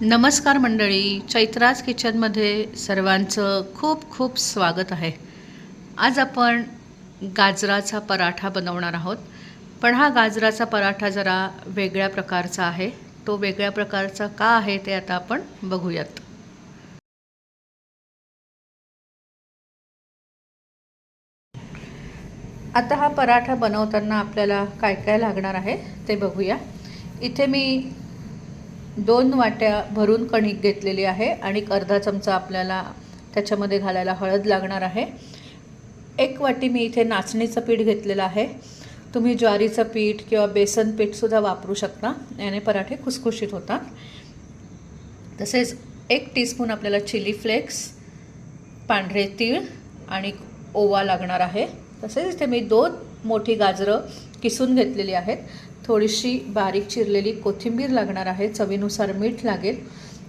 नमस्कार मंडळी चैत्राज किचनमध्ये सर्वांचं खूप खूप स्वागत आहे. आज आपण गाजराचा पराठा बनवणार आहोत. पण हा गाजराचा पराठा जरा वेगळ्या प्रकारचा आहे. तो वेगळ्या प्रकारचा का आहे ते आता आपण बघूयात. आता हा पराठा बनवताना आपल्याला काय काय लागणार आहे ते बघूया. इथे मी दोन वाट्या भरून कणिक घेतलेली आहे आणि अर्धा चमचा आपल्याला त्याच्यामध्ये घालायला हळद लागणार आहे. एक वाटी मी इथे नाचणीचं पीठ घेतलेलं आहे. तुम्ही ज्वारीचं पीठ किंवा बेसन पीठसुद्धा वापरू शकता. याने पराठे खुसखुशीत होतात. तसेच एक टीस्पून आपल्याला चिली फ्लेक्स पांढरे तीळ आणि ओवा लागणार आहे. तसेच इथे मी दोन मोठी गाजरं किसून घेतलेली आहेत. थोडीशी बारीक चिरलेली कोथिंबीर लागणार आहे चवीनुसार मीठ लागेल.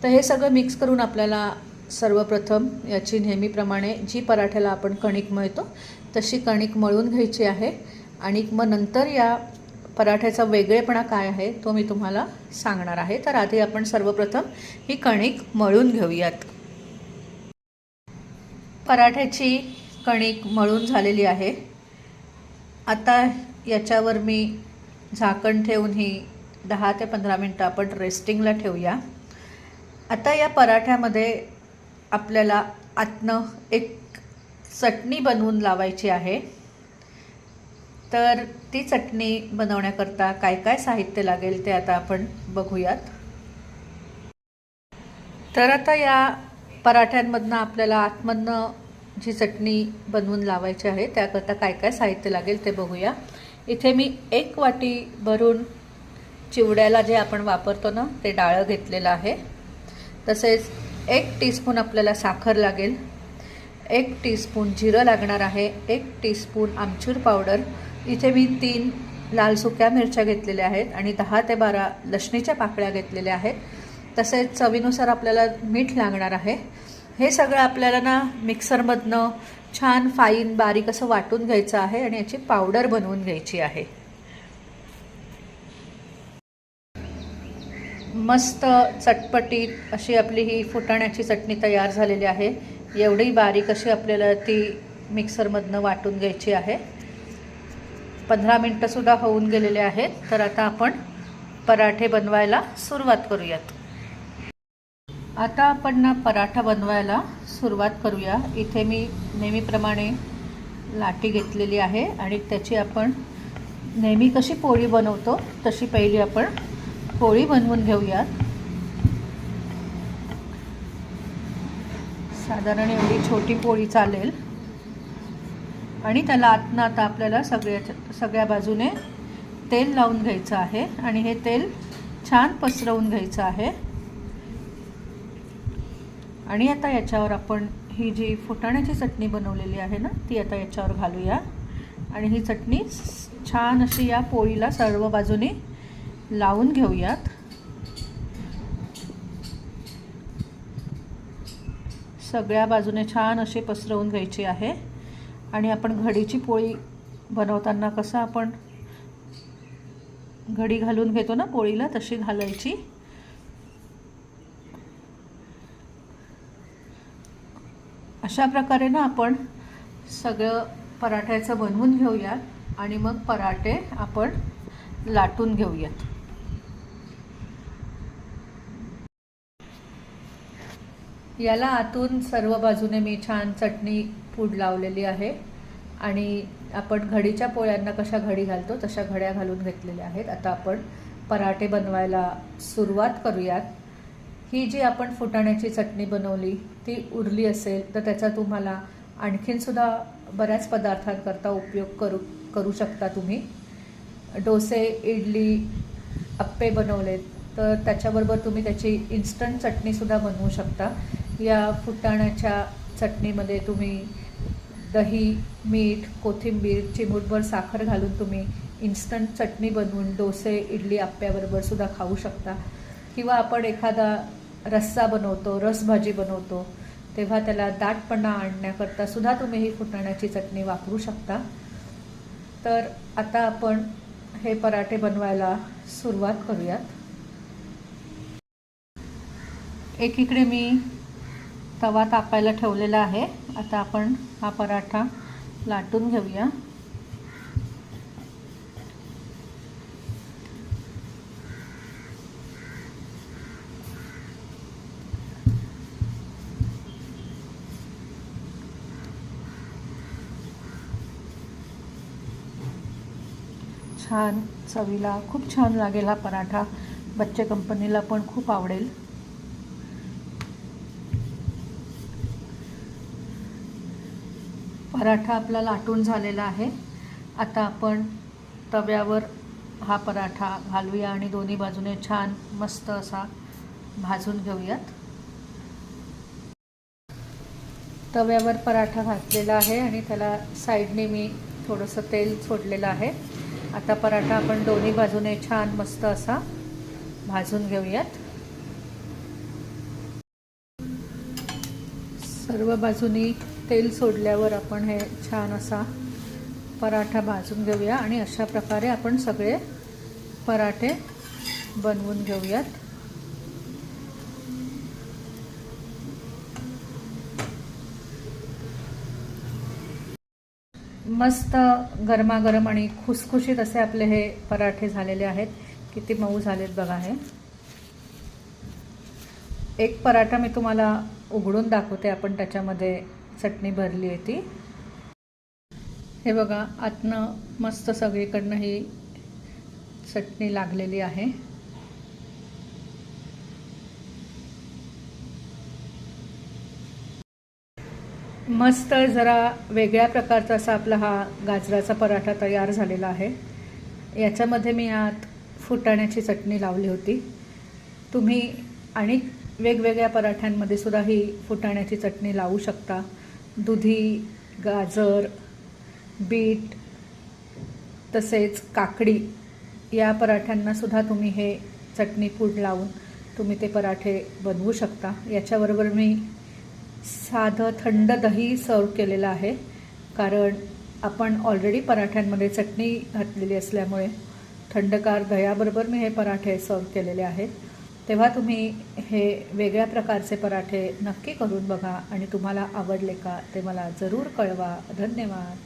तर हे सगळं मिक्स करून आपल्याला सर्वप्रथम याची नेहमीप्रमाणे जी पराठ्याला आपण कणिक मळतो तशी कणिक मळून घ्यायची आहे. आणि मग नंतर या पराठ्याचा वेगळेपणा काय आहे तो मी तुम्हाला सांगणार आहे. तर आधी आपण सर्वप्रथम ही कणिक मळून घेऊयात. पराठ्याची कणिक मळून झालेली आहे. आता याच्यावर मी झाकण ठेवून ही दहा ते पंधरा मिनटं आपण रेस्टिंगला ठेवूया. आता या पराठ्यामध्ये आपल्याला आतनं एक चटणी बनवून लावायची आहे. तर ती चटणी बनवण्याकरता काय काय साहित्य लागेल ते आता आपण बघूयात. तर आता या पराठ्यांमधनं आपल्याला आतमधनं जी चटणी बनवून लावायची आहे त्याकरता काय काय साहित्य लागेल ते बघूया. इथे मी एक वाटी भरून चिवड्याला जे आपण वापरतो ना ते डाळं घेतलेलं आहे. तसेच एक टीस्पून आपल्याला साखर लागेल. एक टीस्पून जिरं लागणार आहे. एक टीस्पून आमचूर पावडर. इथे मी तीन लाल सुक्या मिरच्या घेतलेल्या आहेत आणि दहा ते बारा लसणीच्या पाकळ्या घेतलेल्या आहेत. तसेच चवीनुसार आपल्याला मीठ लागणार आहे. हे सगळं आपल्याला ना मिक्सरमधनं छान फाईन बारीक असं वाटून घ्यायचं आहे आणि याची पावडर बनवून घ्यायची आहे. मस्त चटपटीत अशी आपली ही फुटाण्याची चटणी तयार झालेली आहे. एवढी बारीक अशी आपल्याला ती मिक्सरमधनं वाटून घ्यायची आहे. पंधरा मिनटंसुद्धा होऊन गेलेले आहेत. तर आता आपण पराठे बनवायला सुरुवात करूयात. आता आपण ना पराठा बनवायला सुरुवात करूया. इथे मी नेहमीप्रमाणे लाटी घेतलेली आहे आणि त्याची आपण नेहमी कशी पोळी बनवतो तशी पहिली आपण पोळी बनवून घेऊयात. साधारण एवढी छोटी पोळी चालेल. आणि त्याला आतनं आता आपल्याला सगळ्या सगळ्या बाजूने तेल लावून घ्यायचं आहे आणि हे तेल छान पसरवून घ्यायचं आहे. आणि आता याच्यावर आपण ही जी फुटाण्याची चटणी बनवलेली आहे ना ती आता याच्यावर घालूया. आणि ही चटणी छान अशी या पोळीला सर्व बाजूने लावून घेऊयात. सगळ्या बाजूने छान अशी पसरवून घ्यायची आहे. आणि आपण घडीची पोळी बनवताना कसं आपण घडी घालून घेतो ना पोळीला तशी घालायची. अशा प्रकारे ना आपण सगळं पराठ्याचं बनवून घेऊयात आणि मग पराठे आपण लाटून घेऊयात. याला आतून सर्व बाजूने मी छान चटणी पूड लावलेली आहे आणि आपण घडीच्या पोळ्यांना कशा घडी घालतो तशा घड्या घालून घेतलेल्या आहेत. आता आपण पराठे बनवायला सुरुवात करूयात. ही जी आपण फुटाण्याची चटणी बनवली ती उरली असेल तर त्याचा तुम्हाला आणखीनसुद्धा बऱ्याच पदार्थांकरता उपयोग करू करू शकता तुम्ही. डोसे इडली अप्पे बनवलेत तर त्याच्याबरोबर तुम्ही त्याची इन्स्टंट चटणीसुद्धा बनवू शकता. या फुटाण्याच्या चटणीमध्ये तुम्ही दही मीठ कोथिंबीर चिमूटभर साखर घालून तुम्ही इन्स्टंट चटणी बनवून डोसे इडली आप्याबरोबर सुद्धा खाऊ शकता. किंवा आपण एखादा रस्सा बनवतो रसभाजी बनवतो तेव्हा त्याला दाटपणा आणण्याकरता सुद्धा तुम्ही ही फुटाण्याची चटणी वापरू शकता. तर आता आपण हे पराठे बनवायला सुरुवात करूयात. एकीकडे मी तवा तापायला ठेवलेला आहे. आता आपण हा पराठा लाटून घेऊया. छान चवीला खूप छान लागेल हा पराठा. बच्चे कंपनीला पण खूप आवडेल. पराठा आपला लाटून झालेला आहे. आता आपण तव्यावर हा पराठा घालूया आणि दोन्ही बाजूने छान मस्त असा भाजून घेऊयात. तव्यावर पराठा घातलेला आहे आणि त्याला साईडने मी थोडंसं तेल सोडलेलं आहे. आता पराठा आपण दोन्ही बाजूने छान मस्त असा भाजून घेऊयात. सर्व बाजूनी तेल सोडल्यावर आपण हे छान असा पराठा भाजून घेऊया आणि अशा प्रकारे आपण सगळे पराठे बनवून घेऊयात. मस्त गरमागरम आणि खुसखुशीत असे आपले हे पराठे झालेले आहेत. किती मऊ झालेत बघा हे. एक पराठा मी तुम्हाला उघडून दाखवते. आपण त्याच्यामध्ये चटणी भरली आहे ती. हे बघा आतनं मस्त सगळीकडनं ही चटणी लागलेली आहे. मस्त जरा वेगळ्या प्रकारचा असा आपला हा गाजराचा पराठा तयार झालेला आहे. याच्यामध्ये मी आत फुटाण्याची चटणी लावली होती. तुम्ही आणि वेगवेगळ्या पराठ्यांमध्ये सुद्धा ही फुटाण्याची चटणी लावू शकता. दुधी गाजर बीट तसेच काकडी या पराठ्यांनासुद्धा तुम्ही हे चटणी पूड लावून तुम्ही ते पराठे बनवू शकता. याच्याबरोबर मी साधं थंड दही सर्व केलेलं आहे. कारण आपण ऑलरेडी पराठ्यांमध्ये चटणी घातलेली असल्यामुळे थंडकार दह्याबरोबर मी हे पराठे सर्व केलेले आहेत. तेव्हा तुम्ही हे वेगळ्या प्रकारचे पराठे नक्की करून बघा आणि तुम्हाला आवडले का ते मला जरूर कळवा. धन्यवाद.